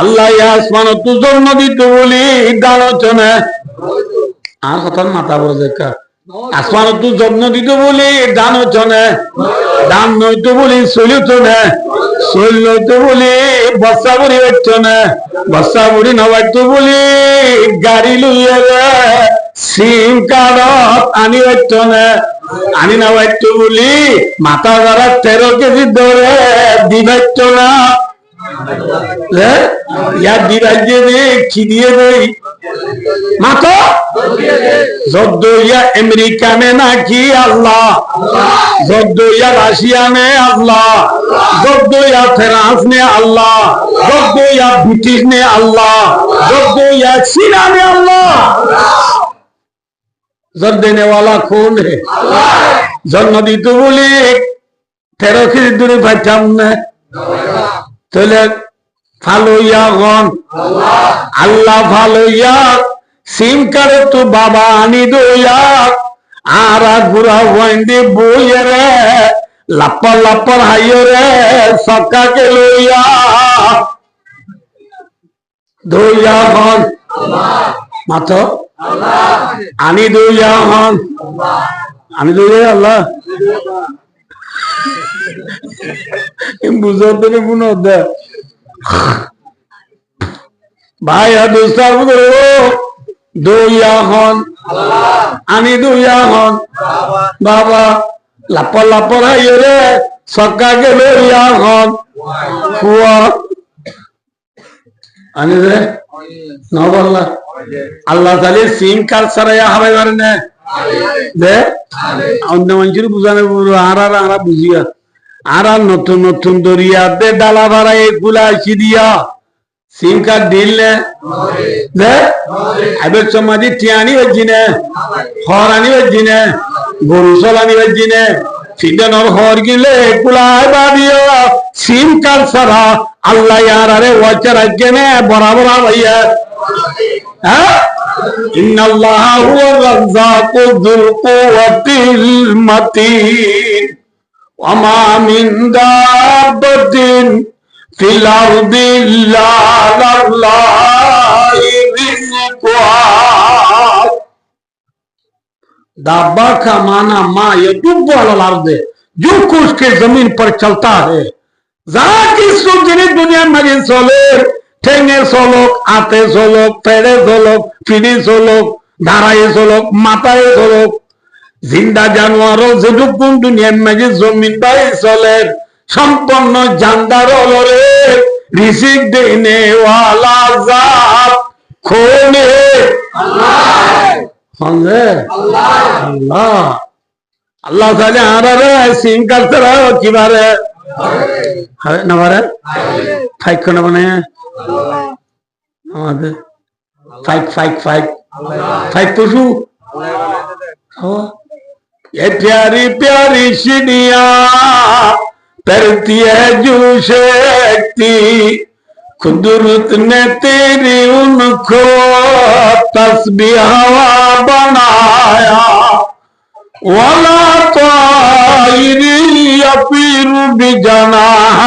আল্লাহ আসমানত জন্ম দিত বলি দাঁড়চনে আর কথা মাথা বড় দেখা। আসমানত জন্ম দিত বলি দাঁড়চনে দান নইতো বলি চলিত নে। বলি বসা বুড়ি হচ্ছ বসা বুড়ি নবাইতো বলি, গাড়ি লইয়া সিম কার্ডত আনি হচ্ছ আমি না একটু বলি, মাথা ধরা তেরো কেজি ধরে দিবাইত না। ইয়ার দিবাই দিয়ে দে কি দিয়ে ইয়া আমেরিকা মে নাকি আল্লাহ জব্দ ইয়া রাশিয়া মে আল্লাহ জব্দ ইয়া ফ্রান্স নে আল্লাহ জব্দ ইয়া ব্রিটিশ নে আল্লাহ জব্দ ইয়া চীনা মে আল্লাহ। जब देने वाला कौन है जन्म দিত বলি তেরো কেজি দূরে পাইতাম না তাহলে ভালো ইয়া গন আল্লাহ ভালো ইয়া সিম কারে তো বাবা আনি দইয়া আর গুড়া ওয়াইন্দি বইয়ে রে লাপ্পার লাপ্পার হাইয়ে রে সকাকে লইয়া দইয়া হন মাত আনি দইয়া হন। দইয়া আল্লাহ। বুঝতে ভাই দুস্তার করব দইয়া হন। দইয়া হন। বাবা, লাপর লাপর আইয়ে রে। সকা গেলে ইয়া হন। খুয়া আনি রে নবল্লা। আল্লাহ তালি সিম কার সারাইয়া হারাই পারে না। অন্য মানুষের বুঝানো আর আর আমরা বুঝিয়া, আর আর নতুন নতুন দরিয়া দে ডালা ভাড়া এগুলা আসি দিয়া। সিম কার্ড দিল নে। দে আবের সমাধি টিয়ানি বাজিনে হর আনি বাজিনে গরু সল আনি বাজিনে ফিডনর হর গিলে এগুলা বাদিও সিম কার্ড সারা আল্লাহ ইয়ার আরে ওয়াচার আজনে বরাবর ভাইয়া হ্যাঁ إن الله هو الرزاق ذو القوة المتين وما من دابة في الأرض إلا على الله رزقها दाबा का माना माँ ये डूब वाला अर्द है जो कुछ के जमीन पर चलता है যা কিছু জিনিস দুনিয়ার মাঝে চলে ঠেঙে চলক হাতে চলক পেড়ে চলক ফিরি চলক ধারায় চলক মাথায় চলক। জিন্দা জানোয়ার যেটুকুন দুনিয়ার মাঝে জমিন বাই চলে, সম্পন্ন জানদার লড়ে ঋষিক দিনে ওয়ালা জাত, খোনে। আল্লাহ। আল্লাহ। তাহলে আর সিং কালচার কিবারে হবে না পারে ফাইক না মানে আমাদের ফাইক ফাইক ফাইক ফাইক পশু ये प्यारी प्यारी शिनिया करती है जो शक्ति कुदरत ने तेरी उनको तस्बीह हवा बनाया वाला तायरी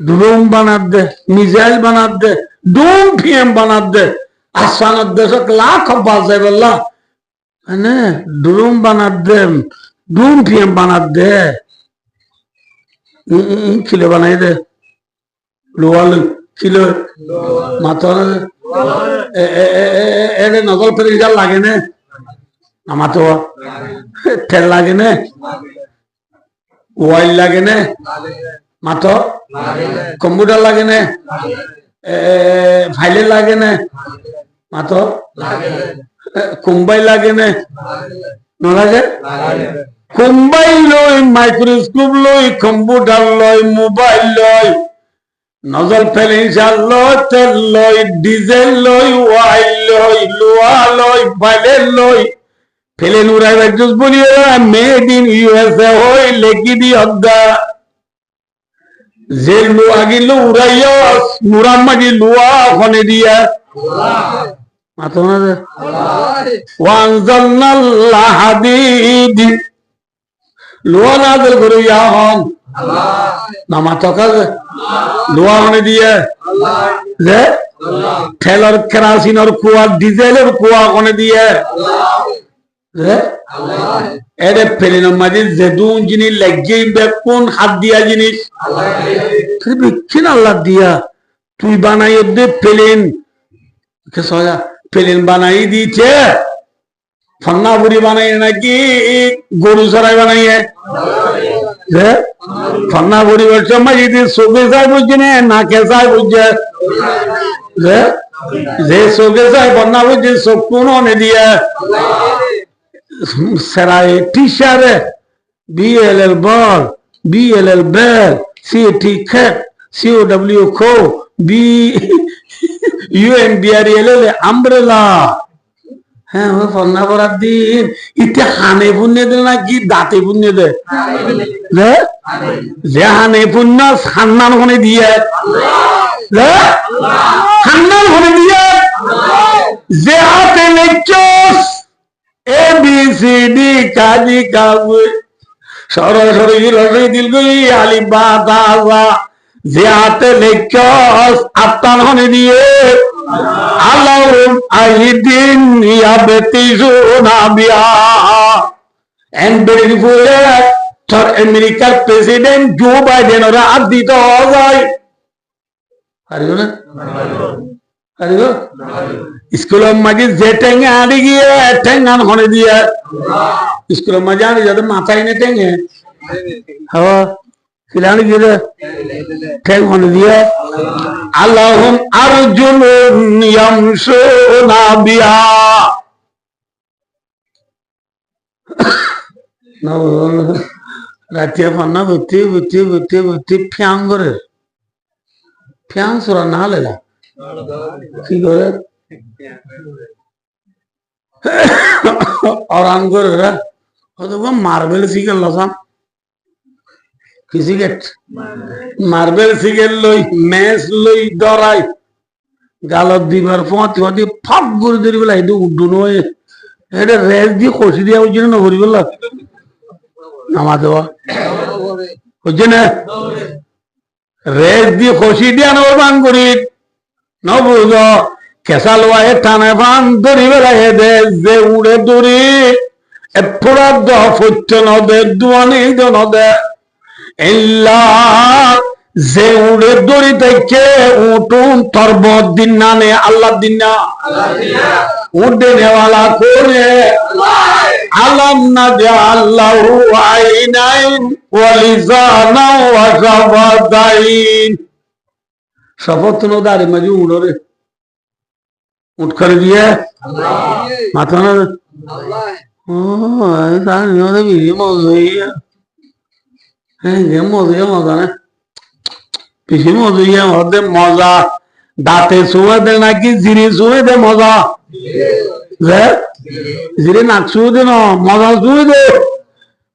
ড্রোন বানার দে মিসাইল বানার দে ডোম ফিএম বানার দে। আসানের দেশক লাখ বাজে বললা। মানে ড্রোন বানার দে ডোম ফিএম বানার দে। কিলো বানাই দে। Lauryl kilo. মাথা এনে নজর ফেরিজার লাগে না। আমার তো তেল লাগে না। ওয়াইল লাগে না। মাথা কম্পিউটার লাগে না ফাইলে লাগে না মাথা কোম্বাই লাগে না নালাগে? কোম্বাইল লই, মাইক্রোস্কোপ লই, কম্পিউটার লই, মোবাইল লই, নজল সার লই, তেল লই, ডিজেল লই, ওয়াইল লই লোয়া লই, ফাইলের লই। ফেলেন উড়াই বলি মেড ইন ইউএসএ হই, লেখি দি অদ্দা যে লোয়া গিল উড়াইয়া লোয়া ওখানে দিয়া। ইয়া যে ঠেলার কেরাসিনের কুয়া, ডিজেলের কুয়া ওখানে দিয়ে। এরে ফেলিন মাঝে যেদুন জিনিস লাগিয়ে বেকুন হাত দিয়া জিনিস? তুই বিচ্ছিন আল্লাহ দিয়া। তুই বানাই দে সজা প্লেন বানাই দিছে ফন্না বুড়ি বানাই নাকি? গরু সরাই বানাইয়ে। ফন্না বুড়ি বলছে মাঝে দিয়ে সোগে সাই বুঝছে না, নাকে সাই বুঝছে। যে সোগে সাই ফন্না বুঝছে সব কোন দিয়ে। সেরাই টিশারে B L L ball B L L bell C A T cat C O W cow B U N B R L L umbrella হ্যাঁ ও ফন্না করার দিন। ইতে হানে পুণ্য দে না কি দাঁতে পুণ্য দে? যে হানে পুণ্য, হান্নান হনে দিয়ে। যে হান্নান হনে দিয়ে। যে হাতে লেখছস এ বি সি ডি কাজি কাবু সরাসরি রসই দিল গই আলি বা দাজা যে হাতে লেখছস আত্মান হনে দিয়ে আল্লাহম আহিদিন ইয়াবতিজুনা বিয়া এন্ড বিউটিফুল তোর আমেরিকার প্রেসিডেন্ট জো বাইডেন ওরা আর হয় পারিব না? পারিব স্কুলের মাঝে যে টেঙে আড়ি গিয়ে ঠেঙ্গান হনে দিয়ে স্কুলের মাঝে আড়ি যাতে মাথায় নে টেঙে হওয়া খিলানি গিয়ে ঠেং হনে দিয়ে আল্লাহুম আরজুলুন ইয়ামশুনা বিহা রাতে পান্না ভর্তি ভর্তি ভর্তি ভর্তি ফ্যাং করে ফ্যাং সরা না করে রা অথবা মার্বেল শিখে লসাম কি সিগারেট মার্বেল সিগারেট লই মেস লই ডরাই গালত দিবার পথ পথে ফক করে ধরি বেলা এটা উড্ডু নয় এটা রেস দিয়ে কষি দিয়া হচ্ছে না ভরি বেলা নামা দেওয়া হচ্ছে না রেস দিয়ে কষি দিয়া নবার বান করি নবুজ কেঁচা লোয়া হে টানে পান ধরি বেলা হে দে, যে উড়ে দড়ি এফোড়া দ ফৈত্য নদে দুয়ানি নদে ইল্লা যে উড়ে দড়ি থেকে উঠুন তরবত দিন না নে, আল্লাহ দিন না। উঠে নেওয়ালা করে। আলাম না যে আল্লাহ আইনাইন ওয়ালিজানা ওয়া শাফাতাইন শপথ নো দাঁড়ি মাঝে উড়ো রে দিয়ে। মাথা না ও জানি ওদের বিড়ি মজা হইয়া হ্যাঁ মজা মজা না। বেশি মজা হইয়া ওদের মজা দাঁতে শুয়ে দে নাকি জিরি শুয়ে দে মজা। যে জিরে নাক শুয়ে দে না মজা শুয়ে দে।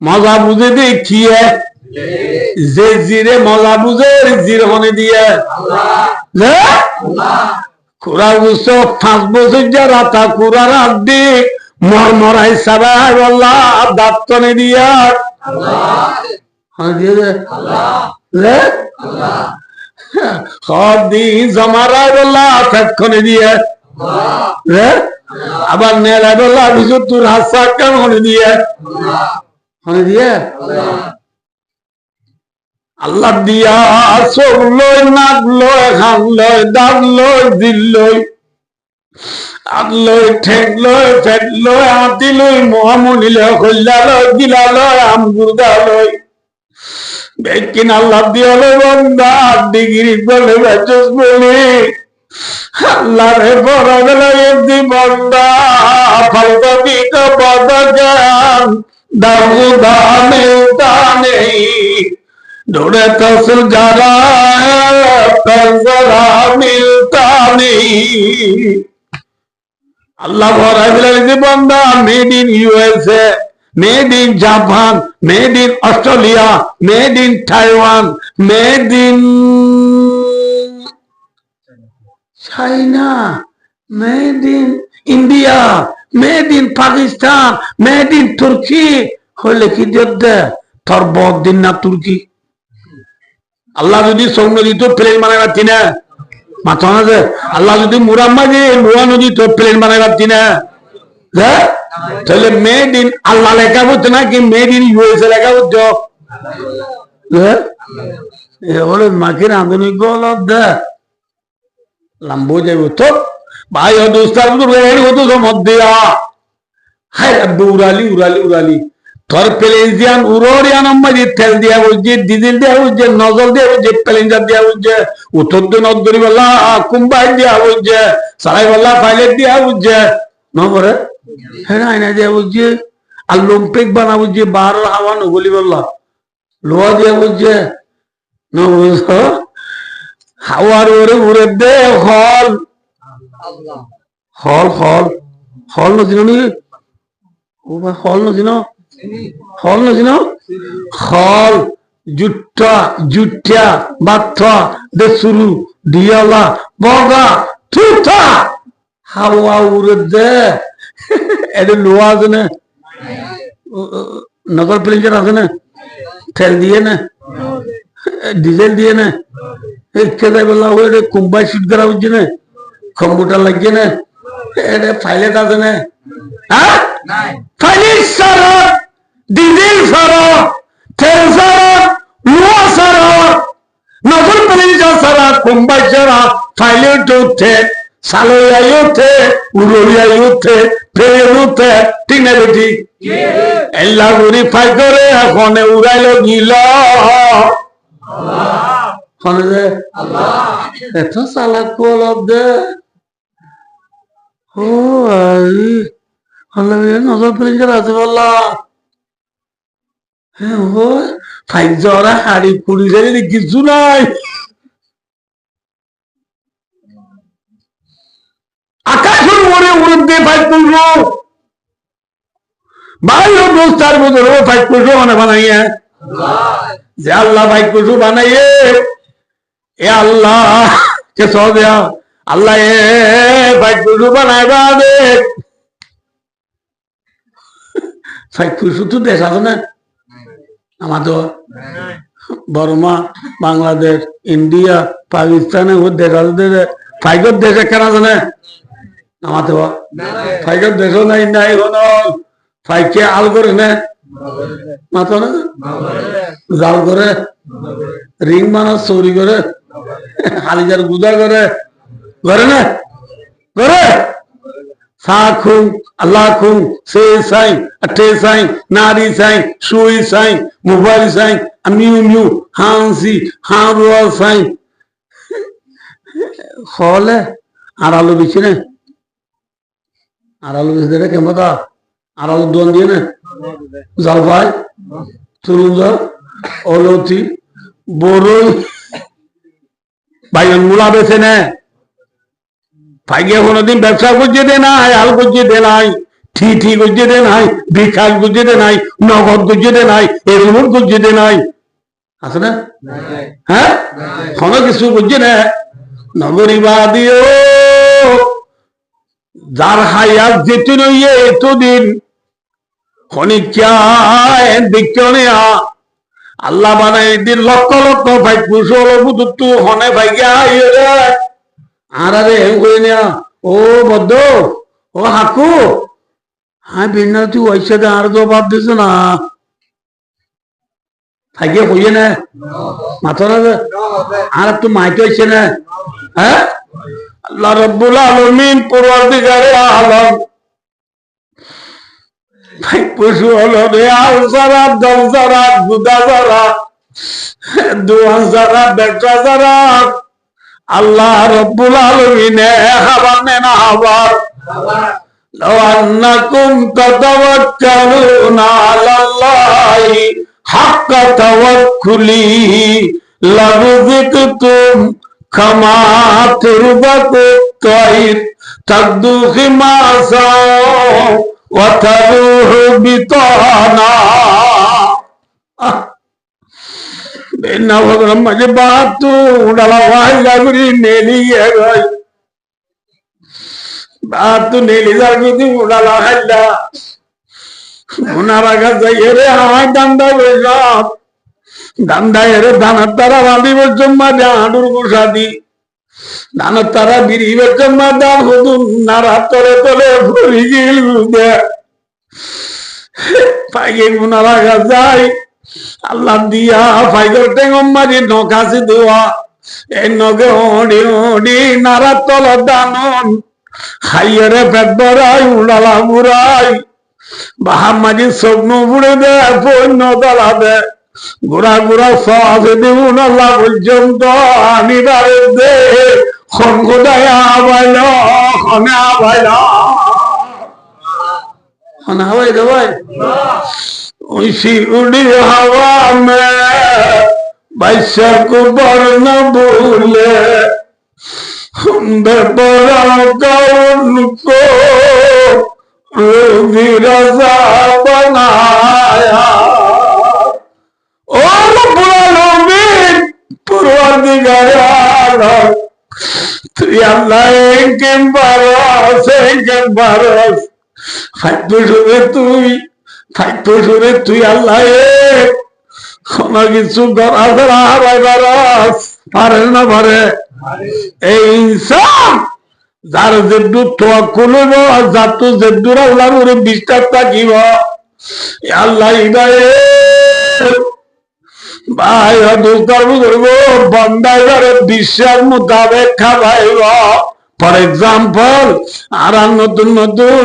মজা বুঝে দে কি যে জিরে মজা বুঝে জির হনে দিয়ে। কুড়া বুঝছ পাঁচ বছর যা রাতা কুড়ার আড্ডি মরমরাই সাবাই আল্লাহ দাঁতনে দিয়া হ্যাঁ দিয়ে দে। যে সদি জমারাই বল্লা তক্ষণে দিয়ে যে আবার নেলাই বল্লা বিশুদ্ধ তোর হাসা কেন হনে দিয়ে হনে দিয়ে। আল্লাহ দিয়া চোখ লই নাক লই হাত লই দাঁত লই দিল লই হাত লই ঠেক লই ফেট লই হাতি লই মহামণি লই কল্যা লই গিলা লই আমগুর্দা লই বেকিন আল্লাহ দিয়ে হলো বন্দা, ডিগ্রি বলে, বেচস বলি। আল্লাহ রে বড় বেলা এমনি বন্দা, ফালতা দিক বদ জ্ঞান, দামু দানে ढूंढे तसल जरा पर जरा मिलता नहीं আল্লাহ ভরা দিলেন বন্ধা made in USA made in Japan made in Australia made in Taiwan made in China made in India made in Pakistan made in তুর্কি হলে কি দে তোর বদ দিন না তুর্কি আল্লাহ যদি সৌম্য দিত প্লেন বানাই পারতি না মাথা যে, আল্লাহ যদি মুরাম্মা যে মুরা নদী তো প্লেন বানাই পারতি না? তাহলে মেড ইন আল্লাহ লেখা বুঝছে না কি মেড ইন ইউএসএ লেখা বুঝছ যে? এ বলে মাকে রাঁধুনি গলত দে লাম্বো যাইব তো ভাই ও দোস্তার তো রেল হতো সমত দিয়া আব্বু উড়ালি উড়ালি উড়ালি তোর প্লেজিয়ান উড়োরিয়ান আম্মাজি তেল দিয়া বুঝছে ডিজেল দিয়া বুঝছে নজল দিয়া বুঝছে প্লেঞ্জার দিয়া বুঝছে উত্তর দিন অদ্দরি বল্লা কুম্বাই দিয়া বুঝছে সারাই বল্লা পাইলেট দিয়া বুঝছে নবরে হ্যাঁ আইনা দিয়া বুঝছে আর লম্পেক বানা বুঝছে বাহার হাওয়া নগলি বললা লোহা দিয়া নবুঝ হাওয়ার ওরে উড়ে দে, হল। হল হল। হল নদিন হল নদিন হল নদিন হল জুট্টা জুট্টা বাত্তা দেসুরু দিয়ালা বগা তুতা হাওয়া উড়ে দে। এটা লোহা আছে না। নগর প্লেঞ্জার আছে না? তেল দিয়ে না? ডিজেল দিয়ে না? ইচ্ছে যাই বললাম ওই কুম্বাই শুট করা হচ্ছে না? কম্পিউটার লাগছে না? এটা ফাইলেট আছে না? হ্যাঁ ফাইলেট সারা ডিজেল সারা তেল সারা লোহা সারা নগর প্লেঞ্জার সারা কুম্বাই সারা ফাইলেট উঠে সালোয়াই উঠে উড়িয়াই উঠে, ফের উঠে ঠিক না বেটি। এল্লা গুড়ি ফাই করে এখন উড়াইলো গিল। এত চালাক কলব দে। ও আল্লাহ নজর প্লেঞ্জার আছে বললা হ্যাঁ ও ফাইভ জরা হাড়ি কুড়ি যাই কিছু নাই। আকাশের উপরে উড়তে ফাইভ করল দোস্তার মধ্যে ও ফাইভ করছ মানে বানাইয়া। যে আল্লাহ ভাই কুসু বানাইয়ে, এ আল্লাহ, কে সহ দেয়া? আল্লাহ এ ভাই কুসু বানাইবা দে ভাই কুসু তো দেশ আছে না? আমাদের বর্মা বাংলাদেশ, ইন্ডিয়া, পাকিস্তানে ফাইগর দেশে কেন আছে না আমাদের ফাইগর দেশও নাই নাই হন ফাইকে আল করে না। মাথা না? জাল করে। রিং বানা, চৌরি করে। হালিজার গুদা করে। করে না? করে? খুং সে সাই আঠে সাই নারী সাই সুই সাই মোবাইল সাই মিউ মিউ হাংসি হাঁ রোয়া সাই হলে আর আলু বিছি না আর আলু বিছি দেবে কেমন আর আলু দোন দিয়ে না জলপাই তুরুজা অলতি বড়ই বাইন মূলা বেছে নে ভাইগে কোনোদিন ব্যবসা দে নাই, হাল দে নাই, ঠি ঠি দে নাই বিকাশ দে নাই, নগদ দে নাই করছে দে নাই। আছে না? হ্যাঁ? কোনো কিছু করছে না। নগরী বাদিও যার হায়াত যেতে নইয়ে এতদিন খনিকায় দিকনিয়া আল্লাহ বানাই দিন লক্ষ লক্ষ ভাই কুশল বুধু হনে ভাই রে আর আরে কই না ও বদ্ধ, ও হাকু। হ্যাঁ বিনা তুই ওই সাথে আর তো বাদ দিস না? থাকিয়ে কইয়ে না? মাথা না আর একটু মাইকে হয়েছে না? হ্যাঁ আল্লাহ রব্বুল আলমিন পূর্বাধিকারে আলম পশু হলো রে, আল সারা দল সারা গুদা সারা দোয়া সারা ব্যবসা সারা আল্লাহ রব্বুল আলমিনে খাবার নেন আবার لو أنكم تتوكلون على الله حق توكله لرزقتم كما ترزق الطير تغدو خماسا وتروح بطانا নবগ্রম মাঝে বাপ তু উড়ালা ভাই জাগুরি নেলি গই বাপ তু নেলি জাগুরি উড়ালা হাইলা উনারা কাছে এরে আমায় দান্দা বৈশাখ দান্দা এরে ধানের তারা বাঁধি বলছম মাঝে হাঁটুর গোসাদি ধানের তারা বিড়ি বলছম মা দান হতুন নারা তলে তলে ফুরি গিল গুদে পাগিল উনারা কাছে আল্লাহ দিয়া ফাইগর টেঙ্গম মারি নকাশি দেওয়া এই নগে ওডি ওডি নারা তল দানন। খাইয়েরে পেট উড়ালা মুরাই বাহামাজি স্বপ্ন বুড়ে দে, পণ্য দলা দে। ঘোরা ঘোরা সহজে দেবুন আল্লাহ পর্যন্ত আমি দাঁড়ে দে। খনকোদায় আবাইল, খনে আবাইল। খনে আবাই उसी उड़ी हवा में बच्चा को पर न भूले हम बेपराओं का उनको रोगी रजा बनाया और पुरानों में पूर्वाधिकार তুই আল্লাহ কেম পারস কেম পারস হাত তুই ফাইভ সুরে তুই আল্লাহ কোনো কিছু করা। পারে না পারে। এই ইনসান, যার যেদু তোয়াক্কুল হইব আর যার তো যেদুর আল্লাহর উপরে বিশ্বাস থাকিব। আল্লাহ ইবায়ে ভাই দোস্তার বুঝব বন্দাইবারে বিশ্বাস মোতাবেক খাবাইব। ফর এক্সাম্পল আর নতুন নতুন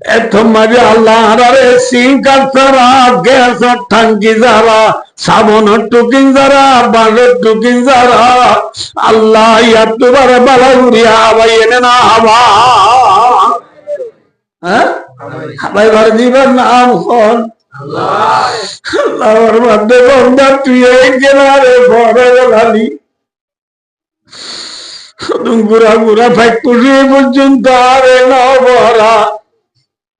এত মাঝে আল্লাহ রে সিংকার সারা, গ্যাস টাঙ্কি যারা, সাবন টুকিন যারা বাঁশের টুকিন যারা, আল্লাহ ইয়াতুবার বালা উড়িয়া হাবাই এনে না হাবা হ্যাঁ? হাবাই ঘর দিবার নাম হন আল্লাহর মধ্যে বন্ধা তুই এই গেলারে ঘরে গেলালি। গুড়া গুড়া পুষি পর্যন্ত আরে না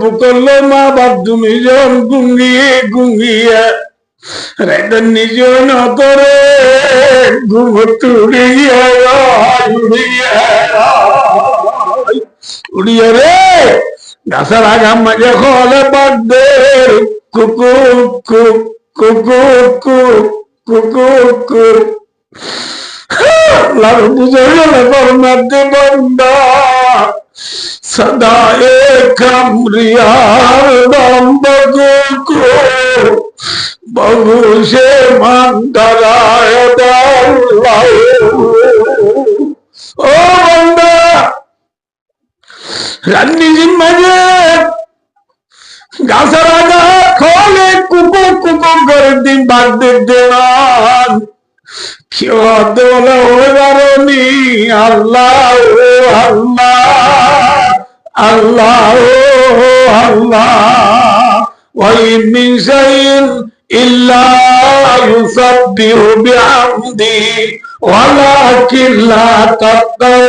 বুকল লই মা বাপ দুজন গুঙ্গিয়ে গুঙ্গিয়ে রেদন নিজ নতরে উড়িয়ে রে। গাছের আগাম মাঝে হলে বাদ্যে কুকু কুক কুকু। লাল বন্দা सदाए कमरियाम बगो को बहु से मंदराय ओ बंदा रन्नी जिम्मे गासरागा खोले कुको कुको कर दिन बाद दिन চরণী আল্লাহ আল্লাহ আল্লাহ আল্লাহ ওই মিসাইল إلا يسبح بحمده ولكن لا تقدر